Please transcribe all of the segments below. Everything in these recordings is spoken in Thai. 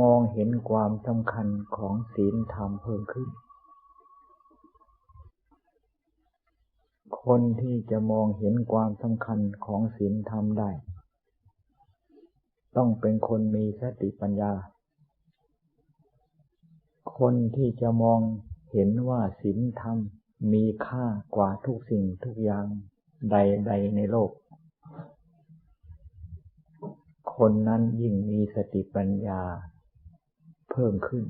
มองเห็นความสำคัญของศีลธรรมเพิ่มขึ้น คนที่จะมองเห็นความสำคัญของศีลธรรมได้ ต้องเป็นคนมีสติปัญญา คนที่จะมองเห็นว่าศีลธรรมมีค่ากว่าทุกสิ่งทุกอย่างใดๆในโลก คนนั้นยิ่งมีสติปัญญา เพิ่มขึ้น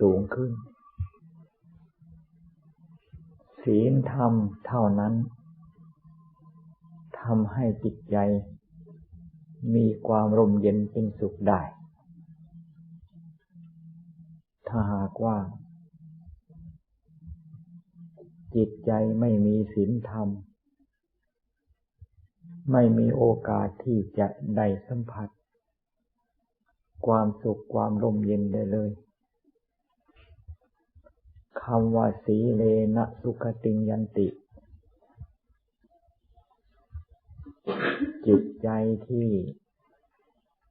สูงขึ้น ศีลธรรมเท่านั้นทำให้จิตใจ มีความร่มเย็นเป็นสุขได้ ถ้าหากว่า จิตใจไม่มีศีลธรรม ไม่มีโอกาสที่จะได้สัมผัส ความสุขความร่มเย็นได้เลยคำว่าสีเลนะสุขติงยันติ จิตใจที่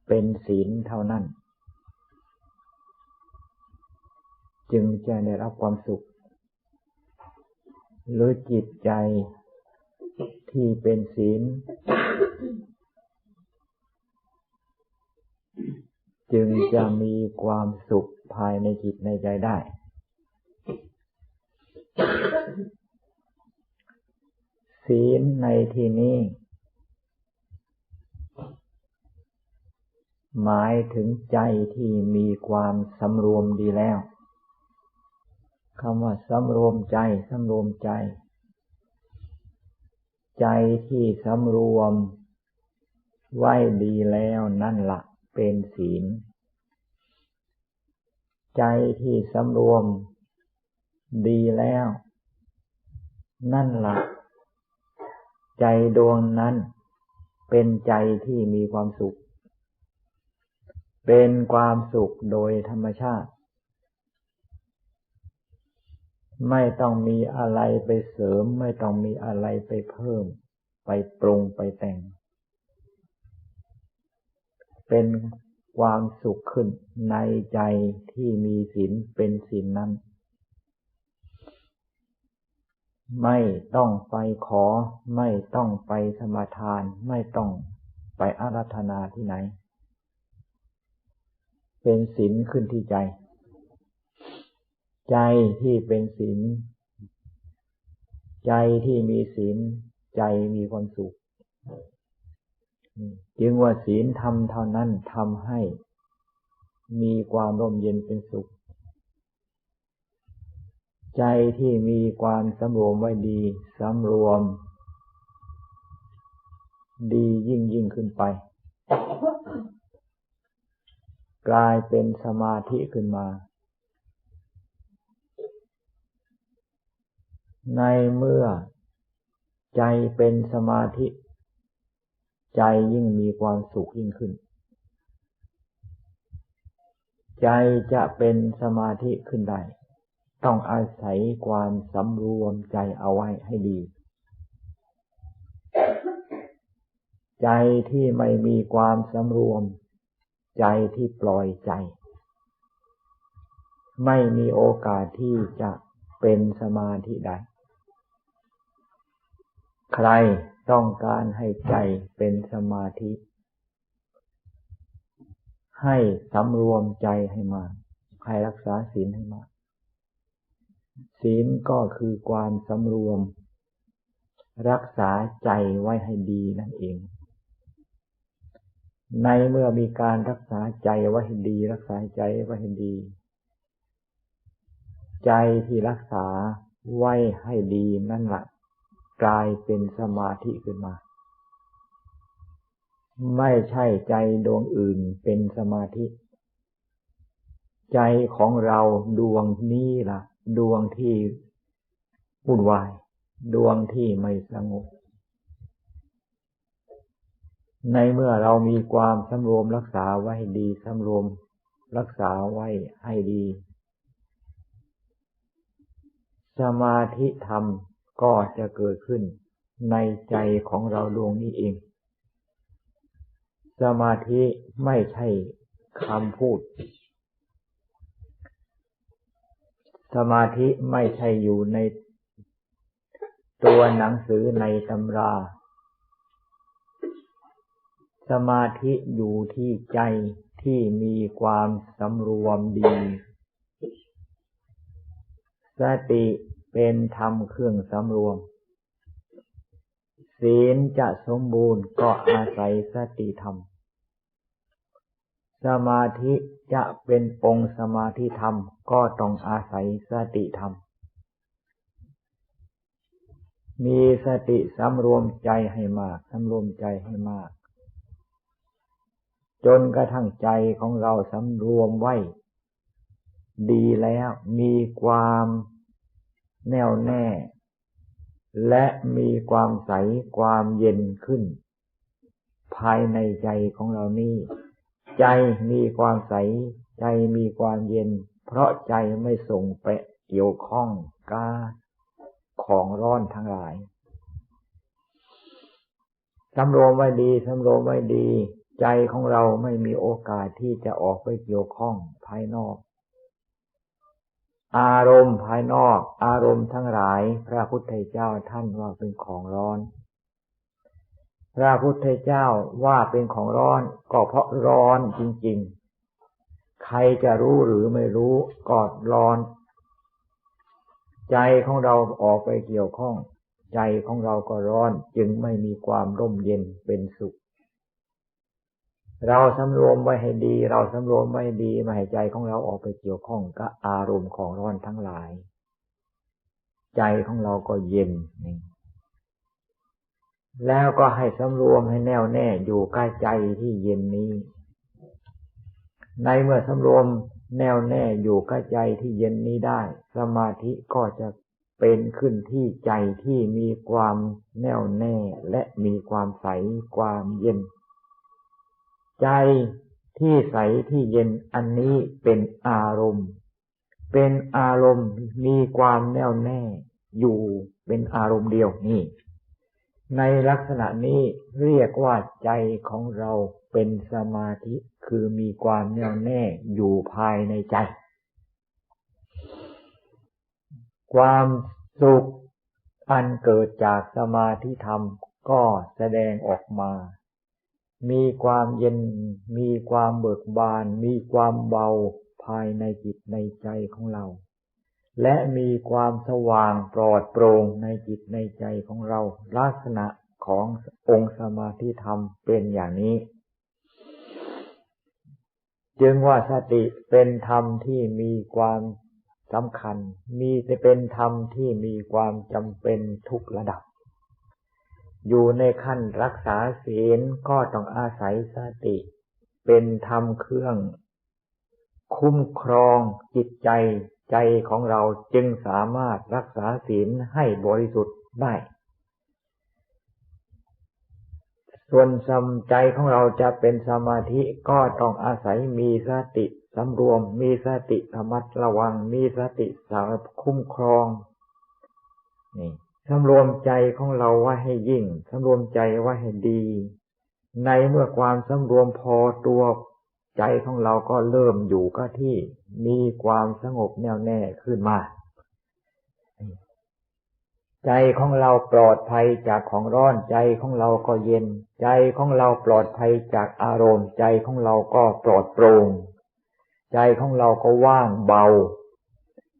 เป็นศีลเท่านั้น จึงจะได้รับความสุข หรือจิตใจ ที่เป็นศีล จึงจะมีความสุขภายในจิตในใจได้ ศีลในที่นี้ หมายถึงใจที่มีความสำรวมดีแล้วคำว่าสำรวมใจสำรวมใจ ใจที่สำรวม ไว้ดีแล้วนั่นละเป็นศีล ใจที่สำรวม ดีแล้ว นั่นละใจดวงนั้น เป็นใจที่มีความสุข เป็นความสุขโดยธรรมชาติ ไม่ต้องมีอะไรไปเสริม ไม่ต้องมีอะไรไปเพิ่ม ไปปรุงไปแต่ง เป็นความสุขขึ้นในใจที่มีศีลเป็นศีลนั้น ไม่ต้องไปขอ ไม่ต้องไปสมาทาน ไม่ต้องไปอารัธนาที่ไหน เป็นศีลขึ้นที่ใจ ใจที่เป็นศีลใจที่มีศีลใจมีความสุขจึงว่าศีลทำเท่านั้นทำให้มีความร่มเย็นเป็นสุข ใจที่มีความสำรวมไว้ดีสำรวม ดียิ่งยิ่งขึ้นไป กลายเป็นสมาธิขึ้นมา ในเมื่อใจเป็นสมาธิ ใจยิ่งมีความสุขยิ่งขึ้น ใจจะเป็นสมาธิขึ้นได้ ต้องอาศัยความสำรวมใจเอาไว้ให้ดี ใจที่ไม่มีความสำรวม ใจที่ปล่อยใจ ไม่มีโอกาสที่จะเป็นสมาธิได้ ใครต้องการให้ใจเป็นสมาธิ ให้สำรวมใจให้มาให้รักษาศีลให้มาศีลก็คือความสำรวม รักษาใจไว้ให้ดีนั่นเอง ในเมื่อมีการรักษาใจไว้ให้ดี รักษาใจไว้ให้ดี ใจที่รักษาไว้ให้ดีนั่นแหละ กลายเป็นสมาธิขึ้นมา ไม่ใช่ใจดวงอื่นเป็นสมาธิ ใจของเราดวงนี้ล่ะ ดวงที่วุ่นวาย ดวงที่ไม่สงบในเมื่อเรามีความสำรวมรักษาไว้ดีสำรวมรักษาไว้ให้ดี สมาธิธรรม ก็จะเกิดขึ้นในใจของเราดวงนี้เอง สมาธิไม่ใช่คำพูด สมาธิไม่ใช่อยู่ในตัวหนังสือในตำรา สมาธิอยู่ที่ใจที่มีความสำรวมดี สติ เป็นธรรมเครื่องสำรวม ศีลจะสมบูรณ์ก็อาศัยสติธรรม สมาธิจะเป็นองค์สมาธิธรรมก็ต้องอาศัยสติธรรม มีสติสำรวมใจให้มากสำรวมใจให้มาก จนกระทั่งใจของเราสำรวมไว้ ดีแล้วมีความ แน่วแน่ และมีความใสความเย็นขึ้น ภายในใจของเรานี่ใจมีความใส ใจมีความเย็น เพราะใจไม่ส่งไปเกี่ยวข้องกาของร้อนทั้งหลายสำรวมไว้ดีสำรวมไว้ดี ใจของเราไม่มีโอกาสที่จะออกไปเกี่ยวข้องภายนอก อารมณ์ภายนอก อารมณ์ทั้งหลาย พระพุทธเจ้าท่านว่าเป็นของร้อน พระพุทธเจ้าว่าเป็นของร้อน ก็เพราะร้อนจริง ๆ ใครจะรู้หรือไม่รู้ก็ร้อน ใจของเราออกไปเกี่ยวข้อง ใจของเราก็ร้อนจึงไม่มีความร่มเย็นเป็นสุข เราสำรวมไว้ให้ดี เราสำรวมไว้ดีม่ให้ใจของเราออกไปเกี่ยวข้องกับอารมณ์ของร้อนทั้งหลาย ใจของเราก็เย็นนี่แล้วก็ให้สำรวมให้แน่วแน่อยู่ใกล้ใจที่เย็นนี้ ในเมื่อสำรวมแน่วแน่อยู่ใกล้ใจที่เย็นนี้ได้ สมาธิก็จะเป็นขึ้นที่ใจที่มีความแน่วแน่และมีความใสความเย็น ใจที่ใสที่เย็นอันนี้เป็นอารมณ์ เป็นอารมณ์มีความแน่วแน่อยู่เป็นอารมณ์เดียวนี่ ในลักษณะนี้เรียกว่าใจของเราเป็นสมาธิคือมีความแน่วแน่อยู่ภายในใจ ความสุขอันเกิดจากสมาธิธรรมก็แสดงออกมา มีความเย็น มีความเบิกบาน มีความเบาภายในจิตในใจของเรา และมีความสว่างปลอดโปร่งในจิตในใจของเรา ลักษณะขององค์สมาธิธรรมเป็นอย่างนี้ จึงว่าสติเป็นธรรมที่มีความสำคัญ มีแต่เป็นธรรมที่มีความจำเป็นทุกระดับ อยู่ในขั้นรักษาศีลก็ต้องอาศัยสติ เป็นธรรมเครื่อง คุ้มครองจิตใจใจของเราจึงสามารถรักษาศีลให้บริสุทธิ์ได้ ส่วนสมใจของเราจะเป็นสมาธิก็ต้องอาศัยมีสติสำรวม มีสติธรรมัดระวัง มีสติสาคุ้มครอง นี่ สำรวมใจของเราไว้ให้ยิ่งสำรวมใจไว้ให้ดี ในเมื่อความสำรวมพอตัวใจของเราก็เริ่มอยู่ก็ที่มีความสงบแน่วแน่ขึ้นมา ใจของเราปลอดภัยจากของร้อนใจของเราก็เย็น ใจของเราปลอดภัยจากอารมณ์ ใจของเราก็ปลอดโปร่งใจของเราก็ว่างเบา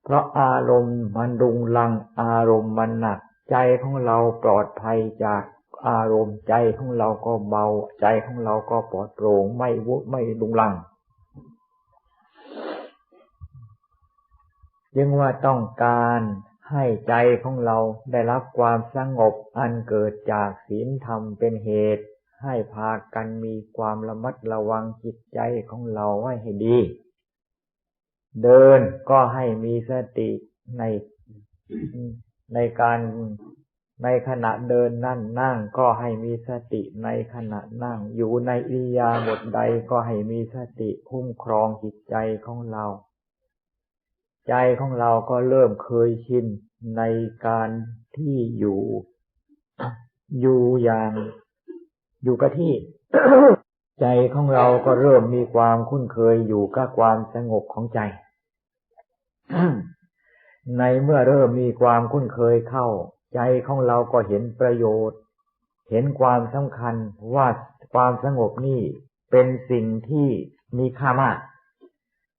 เพราะอารมณ์มันดุงลังอารมณ์มันหนัก ใจของเราปลอดภัยจากอารมณ์ใจของเราก็เบา ใจของเราก็ปลอดโปร่งไม่วุไม่ดุงลังยังว่าต้องการให้ใจของเราได้รับความสงบอันเกิดจากศีลธรรมเป็นเหตุ ให้พากันมีความระมัดระวังจิตใจของเราไว้ให้ดี เดินก็ให้มีสติใน ในการในขณะเดินนั่นนั่งก็ให้มีสติในขณะนั่ง อยู่ในอิริยาบถใดก็ให้มีสติคุ้มครองจิตใจของเรา ใจของเราก็เริ่มเคยชินในการที่อยู่ อยู่อย่าง อยู่กับที่ ใจใจของเราก็เริ่มมีความคุ้นเคยอยู่กับความสงบของใจ ในเมื่อเริ่มมีความคุ้นเคยเข้า ใจของเราก็เห็นประโยชน์ เห็นความสำคัญว่าความสงบนี่เป็นสิ่งที่มีค่ามาก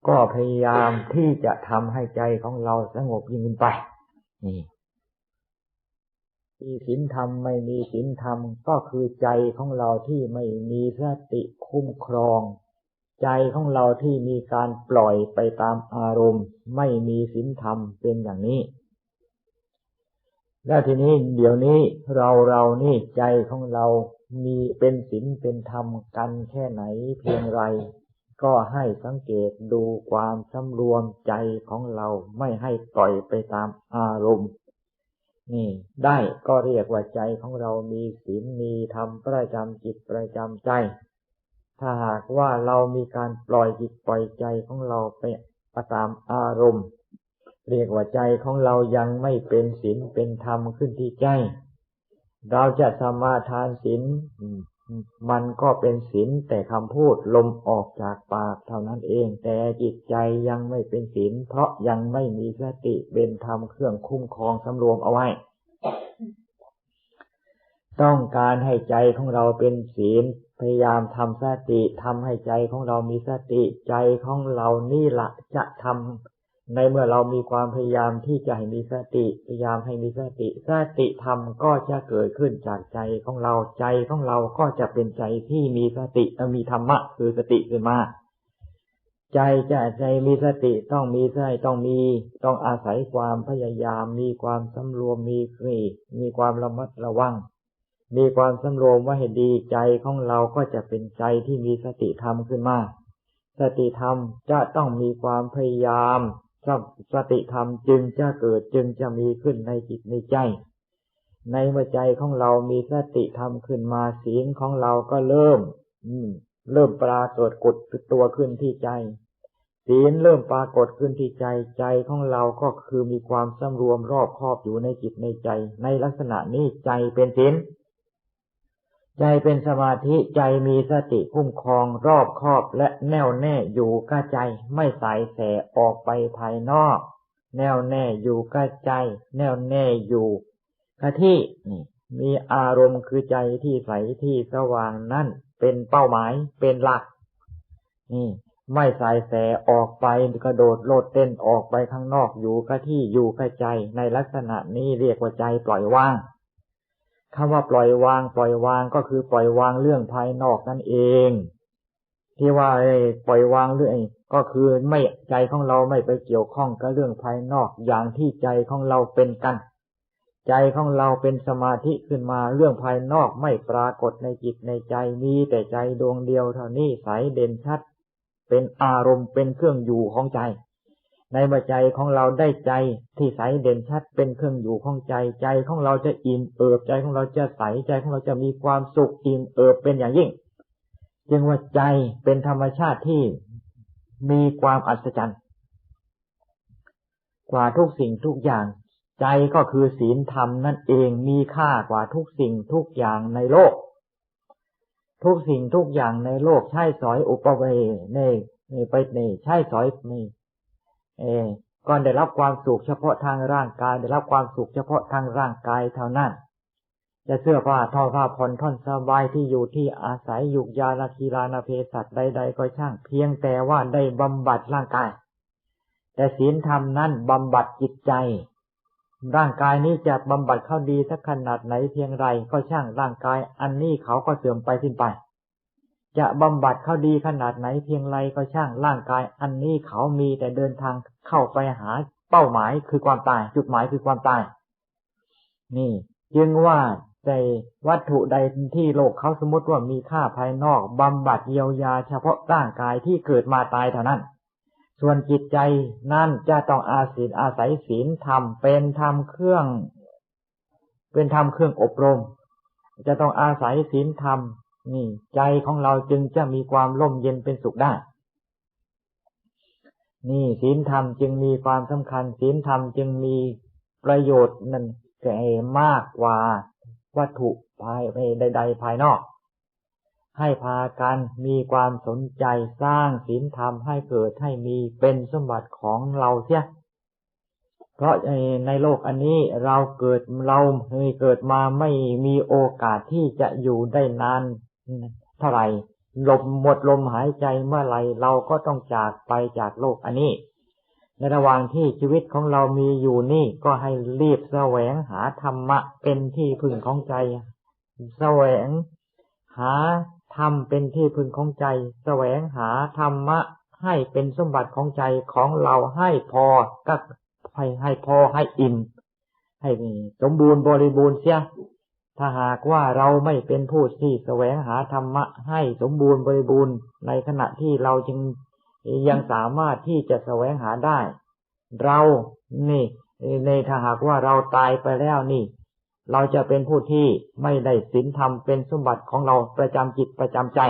ก็พยายามที่จะทำให้ใจของเราสงบยิ่งขึ้นไป นี่มีศีลธรรมไม่มีศีลธรรมก็คือใจของเราที่ไม่มีสติคุ้มครอง ใจของเราที่มีการปล่อยไปตามอารมณ์ ไม่มีศีลธรรมเป็นอย่างนี้ แล้วทีนี้เดี๋ยวนี้เราเรานี่ใจของเรามีเป็นศีลเป็นธรรมกันแค่ไหนเพียงไร ก็ให้สังเกตดูความสำรวมใจของเราไม่ให้ปล่อยไปตามอารมณ์ นี่ ได้ก็เรียกว่าใจของเรามีศีลมีธรรมประจำจิตประจำใจ ถ้าหากว่าเรามีการปล่อยจิตปล่อยใจของเราไปตามอารมณ์ เรียกว่าใจของเรายังไม่เป็นศีลเป็นธรรมขึ้นที่ใจ เราจะสมาทานศีลมันก็เป็นศีลแต่คำพูดลมออกจากปากเท่านั้นเอง แต่จิตใจยังไม่เป็นศีลเพราะยังไม่มีสติเป็นธรรมเครื่องคุ้มครองสำรวมเอาไว้ ต้องการให้ใจของเราเป็นศีล ยายามทำสติทำให้ใจของเรามีสติใจของเรานี่ละจะทำในเมื่อเรามีความพยายามที่จะให้มีสติพยายามให้มีสติสติธรรมก็จะเกิดขึ้นจากใจของเราใจของเราก็จะเป็นใจที่มีสติมีธรรมะคือสติขึ้นมาใจจะใจมีสติต้องมีใจต้องมี ต้องอาศัยความพยายาม มีความสำรวมมีมีมีความระมัดระวัง มีความสำรวมว่าให้ดีใจของเราก็จะเป็นใจที่มีสติธรรมขึ้นมา สติธรรมจะต้องมีความพยายามสติธรรมจึงจะเกิดจึงจะมีขึ้นในจิตในใจ ในเมื่อใจของเรามีสติธรรมขึ้นมาศีลของเราก็เริ่ม อืม เริ่มปรากฏกดตัวขึ้นที่ใจ ศีลเริ่มปรากฏขึ้นที่ใจใจของเราก็คือมีความสำรวมรอบครอบอยู่ในจิตในใจ ในลักษณะนี้ใจเป็นศีล ใจเป็นสมาธิใจมีสติคุ้มครองรอบครอบและแน่วแน่อยู่กับใจไม่สายแสออกไปภายนอก แน่วแน่อยู่กับใจ แน่วแน่อยู่กับที่นี่มีอารมณ์คือใจที่ใสที่สว่างนั่นเป็นเป้าหมายเป็นหลัก นี่ ไม่สายแสออกไปกระโดดโลดเต้นออกไปข้างนอกอยู่กับที่อยู่กับใจในลักษณะนี้เรียกว่าใจปล่อยว่าง คำว่าปล่อยวางปล่อยวางก็คือปล่อยวางเรื่องภายนอกนั่นเอง ที่ว่าปล่อยวางเรื่องก็คือไม่ใจของเราไม่ไปเกี่ยวข้องกับเรื่องภายนอกอย่างที่ใจของเราเป็นกัน ใจของเราเป็นสมาธิขึ้นมาเรื่องภายนอกไม่ปรากฏในจิตในใจมีแต่ใจดวงเดียวเท่านี้ใสเด่นชัด เป็นอารมณ์เป็นเครื่องอยู่ของใจ ในเมื่อใจของเราได้ใจที่ใสเด่นชัดเป็นเครื่องอยู่ของใจใจของเราจะอิ่มเอิบใจของเราจะใสใจของเราจะมีความสุขอิ่มเอิบเป็นอย่างยิ่ง จึงว่าใจเป็นธรรมชาติที่มีความอัศจรรย์กว่าทุกสิ่งทุกอย่าง ใจก็คือศีลธรรมนั่นเองมีค่ากว่าทุกสิ่งทุกอย่างในโลก ทุกสิ่งทุกอย่างในโลกใช้สอยอุปเวเนไปเนใช้สอยนี่ เอก็ได้รับความสุขเฉพาะทางร่างกาย ได้รับความสุขเฉพาะทางร่างกายเท่านั้นจะเสื้อผ้าทอผ้าผ่อนท่อนสบายที่อยู่ที่อาศัยยุกยาลาคีลานาเพสัตใดๆก็ช่าง เพียงแต่ว่าได้บำบัดร่างกาย แต่ศีลธรรมนั้นบำบัดจิตใจ ร่างกายนี้จะบำบัดเข้าดีสักขนาดไหนเพียงไรก็ช่างร่างกาย อันนี้เขาก็เสื่อมไปสิ้นไป จะบำบัดเขาดีขนาดไหนเพียงไรก็ช่างร่างกาย อันนี้เขามีแต่เดินทางเข้าไปหาเป้าหมายคือความตาย จุดหมายคือความตาย นี่ จึงว่าในวัตถุใดที่โลกเขาสมมติว่ามีค่าภายนอกบำบัดเยียวยาเฉพาะร่างกายที่เกิดมาตายเท่านั้น ส่วนจิตใจนั่นจะต้องอาศัยอาศัยศีลธรรมเป็นธรรมเครื่อง เป็นธรรมเครื่องอบรม จะต้องอาศัยศีลธรรม นี่ใจของเราจึงจะมีความร่มเย็นเป็นสุขได้ นี่ศีลธรรมจึงมีความสำคัญศีลธรรมจึงมีประโยชน์นั่นแก่มากกว่าวัตถุภายใด ๆ ภายนอก ให้พากันมีความสนใจสร้างศีลธรรมให้เกิดให้มีเป็นสมบัติของเราเสียเพราะในโลกอันนี้เราเกิดเราเคยเกิดมาไม่มีโอกาสที่จะอยู่ได้นาน เท่าไรลมหมดลมหายใจเมื่อไหร่เราก็ต้องจากไปจากโลกอันนี้ ในระหว่างที่ชีวิตของเรามีอยู่นี่ก็ให้รีบแสวงหาธรรมะเป็นที่พึ่งของใจ แสวงหาธรรมเป็นที่พึงของใจ แสวงหาธรรมะ ให้เป็นสมบัติของใจของเราให้พอก็ให้ให้พอให้อิ่มให้สมบูรณ์บริบูรณ์เสีย ถ้าหากว่าเราไม่เป็นผู้ที่แสวงหาธรรมะให้สมบูรณ์บริบูรณ์ในขณะที่เราจึงยังสามารถที่จะแสวงหาได้ เรานี่ในถ้าหากว่าเราตายไปแล้วนี่ เราจะเป็นผู้ที่ไม่ได้ศีลธรรมเป็นสมบัติของเราประจำจิตประจำใจ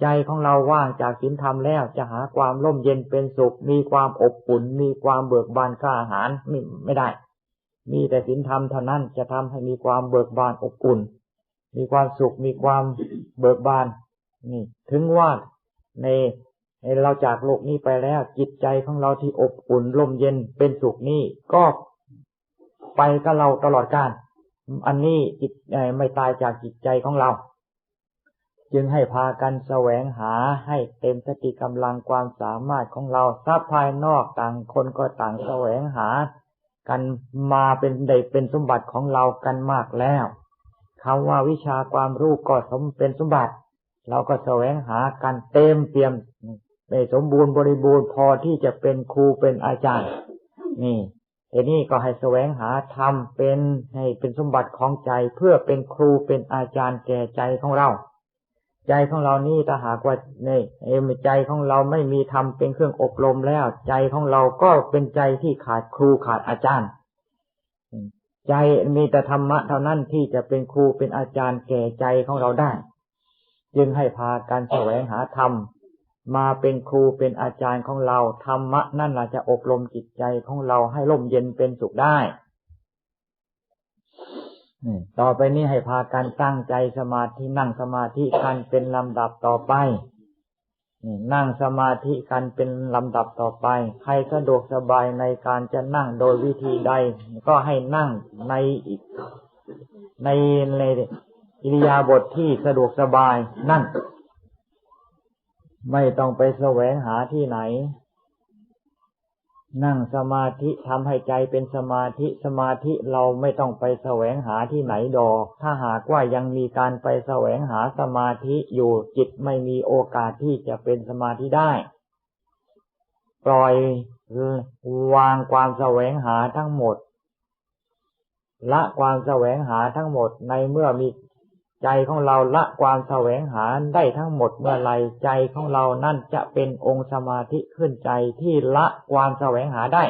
ใจของเราว่างจากศีลธรรมแล้วจะหาความร่มเย็นเป็นสุข มีความอบอุ่น มีความเบิกบานกล้าหาญไม่ไม่ได้ มีแต่ศีลธรรมเท่านั้นจะทำให้มีความเบิกบานอบอุ่น มีความสุขมีความเบิกบานนี่ ถึงว่าในเราจากโลกนี้ไปแล้ว จิตใจของเราที่อบอุ่นร่มเย็นเป็นสุขนี่ก็ไปกับเราตลอดกาลอันนี้จิตไม่ตายจากจิตใจของเรา จึงให้พากันแสวงหาให้เต็มสติกำลังความสามารถของเราทรัพย์ภายนอกต่างคนก็ต่างแสวงหา กันมาเป็นได้เป็นสมบัติของเรากันมากแล้วคำว่าวิชาความรู้ก็สมเป็นสมบัติ เราก็แสวงหากันเต็มเปี่ยมในสมบูรณ์บริบูรณ์พอที่จะเป็นครูเป็นอาจารย์ นี่ทีนี้ก็ให้แสวงหาธรรมเป็นให้เป็นสมบัติของใจเพื่อเป็นครูเป็นอาจารย์แก่ใจของเรา ใจของเรานี่ถ้าหากว่าในเอ็มใจของเราไม่มีธรรมเป็นเครื่องอบรมแล้ว ใจของเราก็เป็นใจที่ขาดครูขาดอาจารย์ ใจมีแต่ธรรมะเท่านั้นที่จะเป็นครูเป็นอาจารย์แก่ใจของเราได้ จึงให้พาการแสวงหาธรรมมาเป็นครูเป็นอาจารย์ของเราธรรมะนั่นแหละจะอบรมจิตใจของเราให้ร่มเย็นเป็นสุขได้ ต่อไปนี้ให้พาการตั้งใจสมาธินั่งสมาธิกันเป็นลำดับต่อไปนั่งสมาธิกันเป็นลำดับต่อไป ใครสะดวกสบายในการจะนั่งโดยวิธีใด ก็ให้นั่งในในในอิริยาบถทที่สะดวกสบายนั่งไม่ต้องไปแสวงหาที่ไหน นั่งสมาธิทำให้ใจเป็นสมาธิสมาธิเราไม่ต้องไปแสวงหาที่ไหนดอก ถ้าหากว่ายังมีการไปแสวงหาสมาธิอยู่จิตไม่มีโอกาสที่จะเป็นสมาธิได้ ปล่อยวางความแสวงหาทั้งหมด ละความแสวงหาทั้งหมดในเมื่อมี ใจของเราละความแสวงหาได้ทั้งหมดเมื่อไรใจของเรานั่นจะเป็นองค์สมาธิขึ้นใจที่ละความแสวงหาได้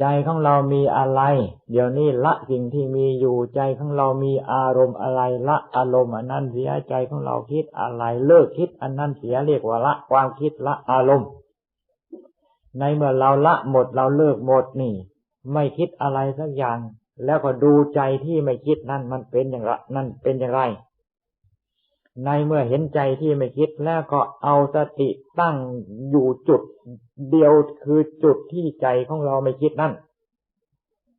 ใจของเรามีอะไร เดี๋ยวนี้ละสิ่งที่มีอยู่ใจของเรามีอารมณ์อะไรละอารมณ์อันนั้นเสียใจของเราคิดอะไร เลิกคิดอันนั้นเสียเรียกว่าละความคิดละอารมณ์ ในเมื่อเราละหมดเราเลิกหมดนี่ ไม่คิดอะไรสักอย่าง แล้วก็ดูใจที่ไม่คิดนั่นมันเป็นอย่างไรนั่นเป็นอย่างไร ในเมื่อเห็นใจที่ไม่คิดแล้วก็เอาสติตั้งอยู่จุดเดียวคือจุดที่ใจของเราไม่คิดนั่น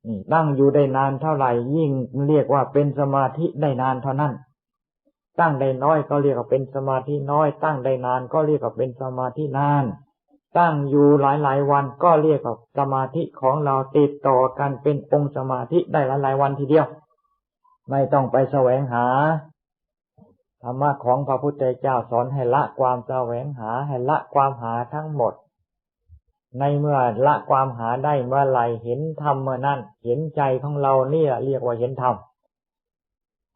นี่ตั้งอยู่ได้นานเท่าไหร่ยิ่งเรียกว่าเป็นสมาธิได้นานเท่านั้น ตั้งได้น้อยก็เรียกว่าเป็นสมาธิน้อย ตั้งได้นานก็เรียกว่าเป็นสมาธินาน ตั้งอยู่หลายหลายวันก็เรียกว่าสมาธิของเราติดต่อกันเป็นองค์สมาธิได้หลายหลายวันทีเดียว ไม่ต้องไปแสวงหาธรรมะของพระพุทธเจ้าสอนให้ละความแสวงหาให้ละความหาทั้งหมด ในเมื่อละความหาได้เมื่อไรเห็นธรรมเมื่อนั้นเห็นใจของเราเนี่ยเรียกว่าเห็นธรรม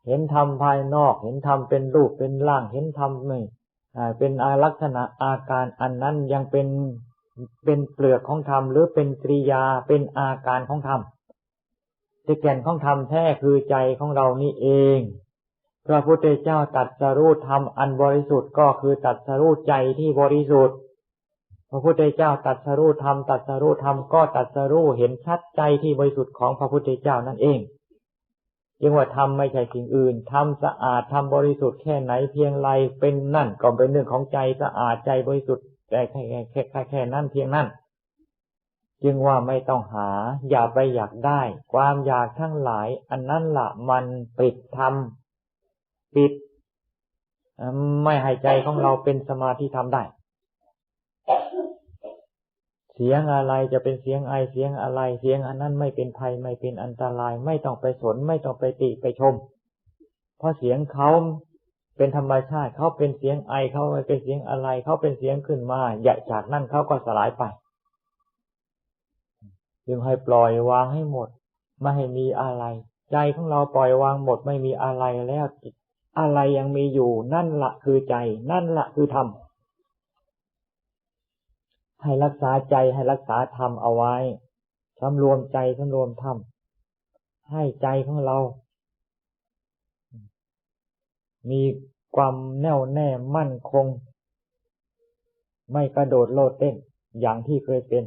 เห็นธรรมภายนอก เห็นธรรมเป็นรูปเป็นร่าง เห็นธรรมไม่ เป็นอาลักษณะอาการอันนั้นยังเป็นเป็นเปลือกของธรรมหรือเป็นกริยาเป็นอาการของธรรมที่แก่นของธรรมแท้คือใจของเรานี่เอง พระพุทธเจ้าตัดสรู้ธรรมอันบริสุทธิ์ก็คือตัดสรู้ใจที่บริสุทธิ์ พระพุทธเจ้าตัดสรู้ธรรมตัดสรู้ธรรมก็ตัดสรู้เห็นชัดใจที่บริสุทธิ์ของพระพุทธเจ้านั่นเอง จจึงว่าทำไม่ใช่สิ่งอื่นทำสะอาดทำบริสุทธิ์แค่ไหนเพียงไรเป็นนั่นก็เป็นเรื่องของใจสะอาดใจบริสุทธิ์แต่แค่แค่แค่แค่นั้นเพียงนั้นจึงว่าไม่ต้องหา อย่าไปอยากได้ ความอยากทั้งหลาย อันนั้นละมันปิดทำปิด ไม่ให้ใจของเราเป็นสมาธิทำได้ สียงอะไรจะเป็นเสียงไอเสียงอะไร เสียงอันนั้นไม่เป็นภัยไม่เป็นอันตราย ไม่ต้องไปสนไม่ต้องไปติไปชม เพราะเสียงเขาเป็นธรรมชาติเขาเป็นเสียงไอเขาเป็นเสียงอะไรเขาเป็นเสียงขึ้นมาอย่าจากนั้นเขาก็สลายไปจึงให้ปล่อยวางให้หมด ไม่ให้มีอะไร ใจของเราปล่อยวางหมดไม่มีอะไรแล้วอะไรยังมีอยู่ นั่นละคือใจ นั่นละคือธรรม ให้รักษาใจให้รักษาธรรมเอาไว้สำรวมใจสำรวมธรรมให้ใจของเรา มีความแน่วแน่มั่นคง ไม่กระโดดโลดเต้นอย่างที่เคยเป็น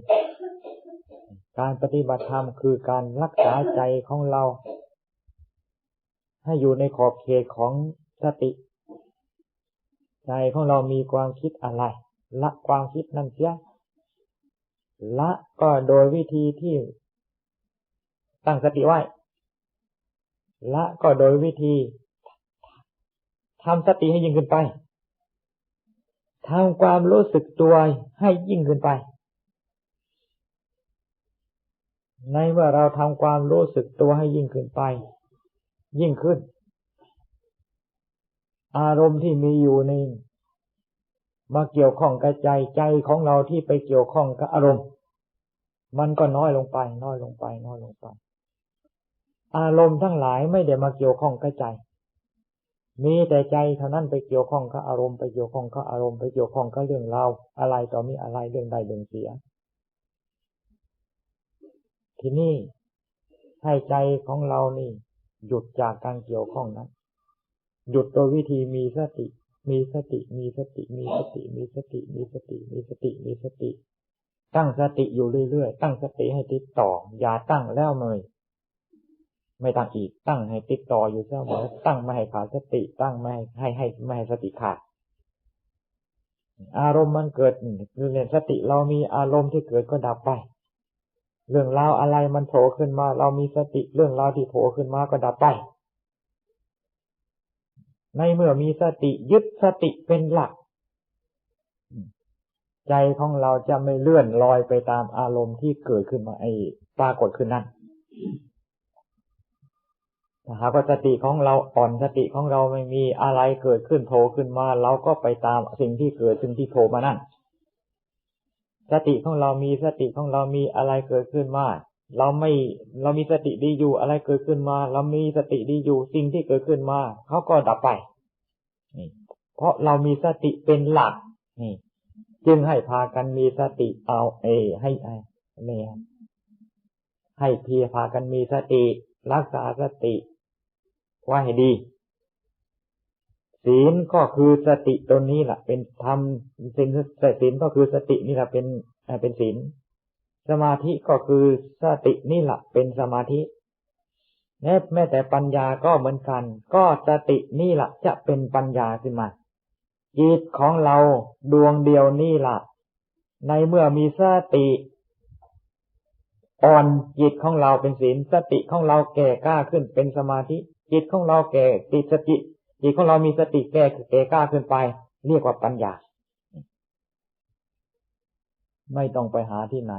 การปฏิบัติธรรมคือการรักษาใจของเรา ให้อยู่ในขอบเขตของสติ ใจของเรามีความคิดอะไร ละความคิดนั่นเสีย ละก็โดยวิธีที่ตั้งสติไว้ ละก็โดยวิธีทำสติให้ยิ่งขึ้นไปทำความรู้สึกตัวให้ยิ่งขึ้นไป ในเมื่อเราทำความรู้สึกตัวให้ยิ่งขึ้นไป ยิ่งขึ้น อารมณ์ที่มีอยู่ใน มาเกี่ยวข้องกับใจใจของเราที่ไปเกี่ยวข้องกับอารมณ์ มันก็น้อยลงไป น้อยลงไป น้อยลงไป อารมณ์ทั้งหลายไม่ได้มาเกี่ยวข้องกับใจ มีแต่ใจเท่านั้นไปเกี่ยวข้องกับอารมณ์ไปเกี่ยวข้องกับอารมณ์ไปเกี่ยวข้องกับเรื่องราวอะไรต่อมีอะไรเรื่องใดเรื่องเสีย ทีนี้ให้ใจของเรานี่ หยุดจากการเกี่ยวข้องนั้น หยุดโดยวิธีมีสติ มีสติ มีสติ มีสติ มีสติ มีสติ มีสติ มีสติ ตั้งสติอยู่เรื่อยๆ ตั้งสติให้ติดต่อ อย่าตั้งแล้วเลยไม่ตั้งอีก ตั้งให้ติดต่ออยู่เสมอ ตั้งไม่ให้ขาดสติ ตั้งไม่ให้ให้ไม่ให้สติขาด อารมณ์มันเกิดคือเรียนสติเรามีอารมณ์ที่เกิดก็ดับไป เรื่องราวอะไรมันโผล่ขึ้นมา เรามีสติ เรื่องราวที่โผล่ขึ้นมาก็ดับไป ในเมื่อมีสติยึดสติเป็นหลัก ใจของเราจะไม่เลื่อนลอยไปตามอารมณ์ที่เกิดขึ้นมาไอ้ปรากฏขึ้นนั้นถ้าหากว่าสติของเราอ่อนสติของเราไม่มีอะไรเกิดขึ้นโผล่ขึ้นมา เราก็ไปตามสิ่งที่เกิดสิ่งที่โผล่มานั่นสติของเรามีสติของเรามีอะไรเกิดขึ้นมา เราไม่เรามีสติดีอยู่อะไรเกิดขึ้นมา เรามีสติดีอยู่สิ่งที่เกิดขึ้นมาเขาก็ดับไปนี่เพราะเรามีสติเป็นหลักนี่ จึงให้พากันมีสติเอาเอ ให้ไอ้นี่ให้เพียพากันมีสติ รักษาสติไว้ให้ดี ศีลก็คือสติตัวนี้แหละเป็นธรรมศีลศีลก็คือสตินี่แหละเป็นเป็นศีล สมาธิก็คือสตินี่แหละเป็นสมาธิแม้แต่ปัญญาก็เหมือนกัน ก็สตินี่แหละจะเป็นปัญญาขึ้นมาจิตของเราดวงเดียวนี่แหละในเมื่อมีสติ อ่อนจิตของเราเป็นศีลสติของเราแก่กล้าขึ้นเป็นสมาธิ จิตของเราแก่ติสติจิตของเรามีสติแก่แก่กล้าขึ้นไป เรียกว่าปัญญา ไม่ต้องไปหาที่ไหน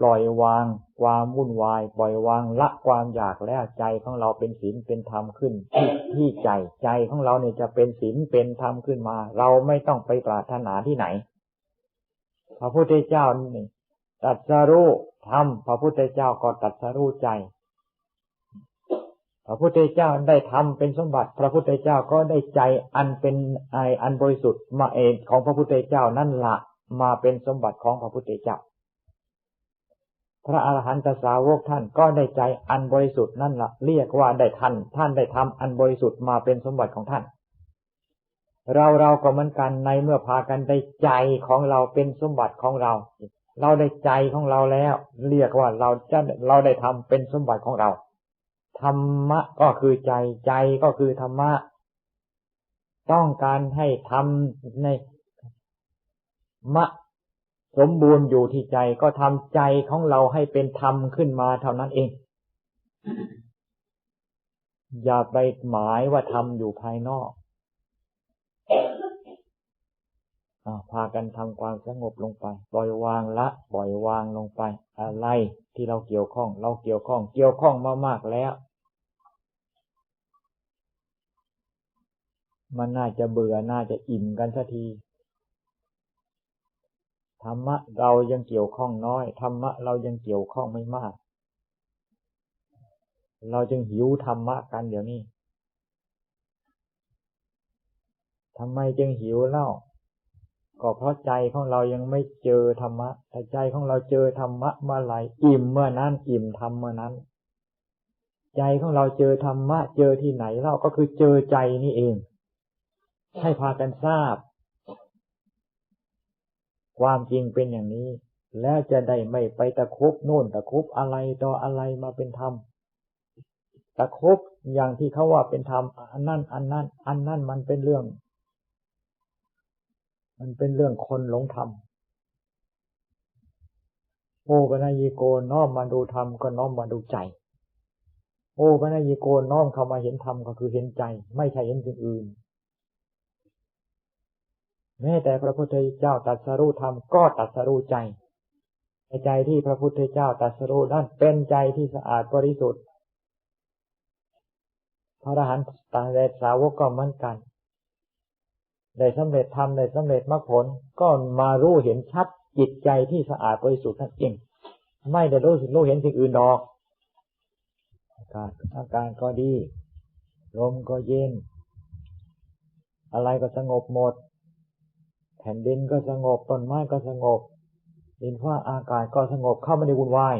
ปล่อยวาง ความวุ่นวาย ปล่อยวางละความอยากแล้วใจของเราเป็นศีลเป็นธรรมขึ้นที่ที่ใจใจของเราเนี่ยจะเป็นศีลเป็นธรรมขึ้นมา เราไม่ต้องไปปรารถนาที่ไหน พระพุทธเจ้านี่ตัดสรู้ธรรมพระพุทธเจ้าก็ตัดสรู้ใจ พระพุทธเจ้าได้ทำเป็นสมบัติ พระพุทธเจ้าก็ได้ใจอันเป็นไออันบริสุทธิ์มาเองของพระพุทธเจ้านั่นละ มาเป็นสมบัติของพระพุทธเจ้า พระอาหารหันตสาวกท่านก็ได้ใจอันบริสุทธิ์นั่นละเรียกว่าได้ท่านท่านได้ทำอันบริสุทธิ์มาเป็นสมบัติของท่าน เราเราก็เหมือนกันในเมื่อพากันได้ใจของเราเป็นสมบัติของเรา เราได้ใจของเราแล้ว เรียกว่าเราจะเราได้ทำเป็นสมบัติของเราธรรมะก็คือใจใจก็คือธรรมะ ต้องการให้ทำใน มะสมบูรณ์อยู่ที่ใจก็ทำใจของเราให้เป็นธรรมขึ้นมาเท่านั้นเอง อย่าไปหมายว่าธรรมอยู่ภายนอกอพากันทำความสงบลงไป ปล่อยวางละ ปล่อยวางลงไป อะไรที่เราเกี่ยวข้อง เราเกี่ยวข้อง เกี่ยวข้องมามากแล้ว มันน่าจะเบื่อน่าจะอิ่มกันสักที ธรรมะเรายังเกี่ยวข้องน้อย ธรรมะเรายังเกี่ยวข้องไม่มาก เราจึงหิวธรรมะกันเดี๋ยวนี้ทำไมจึงหิวเล่า ก็เพราะใจของเรายังไม่เจอธรรมะแต่ใจของเราเจอธรรมะเมื่อไหร่อิ่มเมื่อนั้นอิ่มธรรมเมื่อนั้น ใจของเราเจอธรรมะเจอที่ไหนเล่าก็คือเจอใจนี่เอง ให้พากันทราบ ความจริงเป็นอย่างนี้ แล้วจะได้ไม่ไปตะคุบโน่นตะคุบอะไรต่ออะไรมาเป็นธรรมตะคุบอย่างที่เขาว่าเป็นธรรมอันนั้นอันนั้นอันนั้นมันเป็นเรื่อง มันเป็นเรื่องคนหลงธรรมโอปนายโกน้อมมาดูธรรมก็น้อมมาดูใจ โอปนายโกน้อมเข้ามาเห็นธรรมก็คือเห็นใจ ไม่ใช่เห็นสิ่งอื่น แม้แต่พระพุทธเจ้าตัดสรู้ธรรมก็ตัดสรู้ใจใจที่พระพุทธเจ้าตัดสรู้นั้นเป็นใจที่สะอาดบริสุทธิ์พระอรหันต์ตาเดสาวกก็เหมือนกันได้สำเร็จธรรมได้สำเร็จมรรคผลก็มารู้เห็นชัดจิตใจที่สะอาดบริสุทธิ์นั่นเองไม่ได้รู้รู้เห็นสิ่งอื่นดอกอากาศอาการก็ดี ลมก็เย็น อะไรก็สงบหมด แผ่นดินก็สงบต้นไม้ก็สงบดินฟ้าอากาศก็สงบเข้าไม่ได้วุ่นวาย